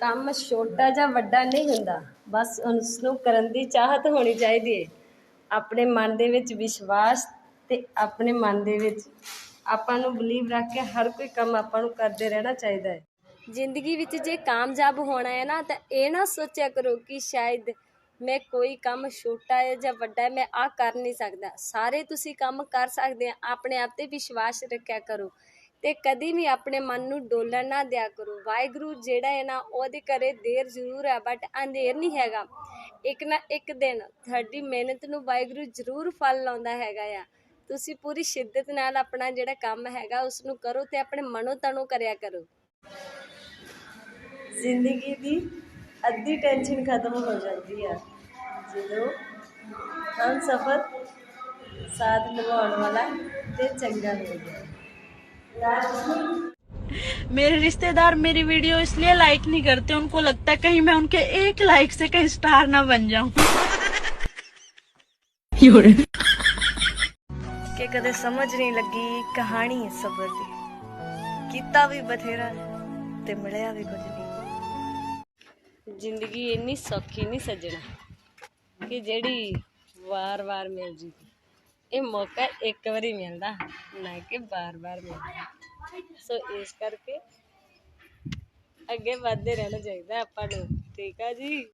ਕੰਮ ਛੋਟਾ ਜਾਂ ਵੱਡਾ ਨਹੀਂ ਹੁੰਦਾ। ਬਸ ਉਸ ਨੂੰ ਕਰਨ ਦੀ ਚਾਹਤ ਹੋਣੀ ਚਾਹੀਦੀ ਹੈ ਆਪਣੇ ਮਨ ਦੇ ਵਿੱਚ ਵਿਸ਼ਵਾਸ ਤੇ ਆਪਣੇ ਮਨ ਦੇ ਵਿੱਚ ਆਪਾਂ ਨੂੰ ਬਲੀਵ ਰੱਖ ਕੇ ਹਰ ਕੋਈ ਕੰਮ ਆਪਾਂ ਨੂੰ ਕਰਦੇ ਰਹਿਣਾ ਚਾਹੀਦਾ ਹੈ ਜ਼ਿੰਦਗੀ ਵਿੱਚ ਜੇ ਕਾਮਯਾਬ ਹੋਣਾ ਹੈ ਨਾ, ਤਾਂ ਇਹ ਨਾ ਸੋਚਿਆ ਕਰੋ ਕਿ ਸ਼ਾਇਦ ਮੈਂ ਕੋਈ ਕੰਮ ਛੋਟਾ ਹੈ ਜਾਂ ਵੱਡਾ ਹੈ ਮੈਂ ਆ ਕਰ ਨਹੀਂ ਸਕਦਾ। ਸਾਰੇ ਤੁਸੀਂ ਕੰਮ ਕਰ ਸਕਦੇ ਆ, ਆਪਣੇ ਆਪ ਤੇ ਵਿਸ਼ਵਾਸ ਰੱਖਿਆ ਕਰੋ। ਤੇ ਕਦੀ ਵੀ ਆਪਣੇ ਮਨ ਨੂੰ ਡੋਲਣ ਨਾ ਦਿਆ ਕਰੋ। ਵਾਹਿਗੁਰੂ ਜਿਹੜਾ ਹੈ ਨਾ, ਉਹਦੇ ਘਰੇ ਦੇਰ ਜ਼ਰੂਰ ਹੈ ਬਟ ਅੰਧੇਰ ਨਹੀਂ ਹੈਗਾ। ਇੱਕ ਨਾ ਇੱਕ ਦਿਨ ਤੁਹਾਡੀ ਮਿਹਨਤ ਨੂੰ ਵਾਹਿਗੁਰੂ ਜ਼ਰੂਰ ਫਲ ਲਾਉਂਦਾ ਹੈਗਾ ਆ। ਤੁਸੀਂ ਪੂਰੀ ਸ਼ਿੱਦਤ ਨਾਲ ਆਪਣਾ ਜਿਹੜਾ ਕੰਮ ਹੈਗਾ ਉਸ ਨੂੰ ਕਰੋ ਤੇ ਆਪਣੇ ਮਨੋ ਤਨੋ ਕਰਿਆ ਕਰੋ। ਜ਼ਿੰਦਗੀ ਦੀ ਅੱਧੀ ਟੈਨਸ਼ਨ ਖਤਮ ਹੋ ਜਾਂਦੀ ਆ। ਜਦੋਂ ਹਮ ਸਫਰ ਸਾਥ ਨਿਭਾਉਣ ਵਾਲਾ ਤੇ ਚੰਗਾ ਹੋ ਜਾਏ मेरे रिश्तेदार मेरी वीडियो इसलिए लाइक नहीं करते उनको लगता है कहीं मैं उनके एक लाइक से कहीं स्टार ना बन जाऊं ਕਿ ਕਦੇ ਸਮਝ ਨਹੀਂ ਲੱਗੀ ਕਹਾਣੀ ਹੈ ਸਬਰ ਦੀ ਕੀਤਾ ਵੀ ਬਥੇਰਾ ਤੇ ਮਿਲਿਆ ਵੀ ਕੁਝ ਨਹੀਂ ਜ਼ਿੰਦਗੀ ਇੰਨੀ ਸੌਖੀ ਨਹੀਂ ਸੱਜਣਾ ਕਿ ਜਿਹੜੀ ਵਾਰ-ਵਾਰ ਮਿਲ ਜੀ ਇਹ ਮੌਕਾ ਇੱਕ ਵਾਰੀ ਮਿਲਦਾ। ਨਾ ਕਿ ਬਾਰ-ਬਾਰ ਮਿਲਦਾ। ਸੋ ਇਸ ਕਰਕੇ ਅੱਗੇ ਵਧਦੇ ਰਹਿਣਾ ਚਾਹੀਦਾ ਆਪਾਂ ਨੂੰ। ਠੀਕ ਆ ਜੀ?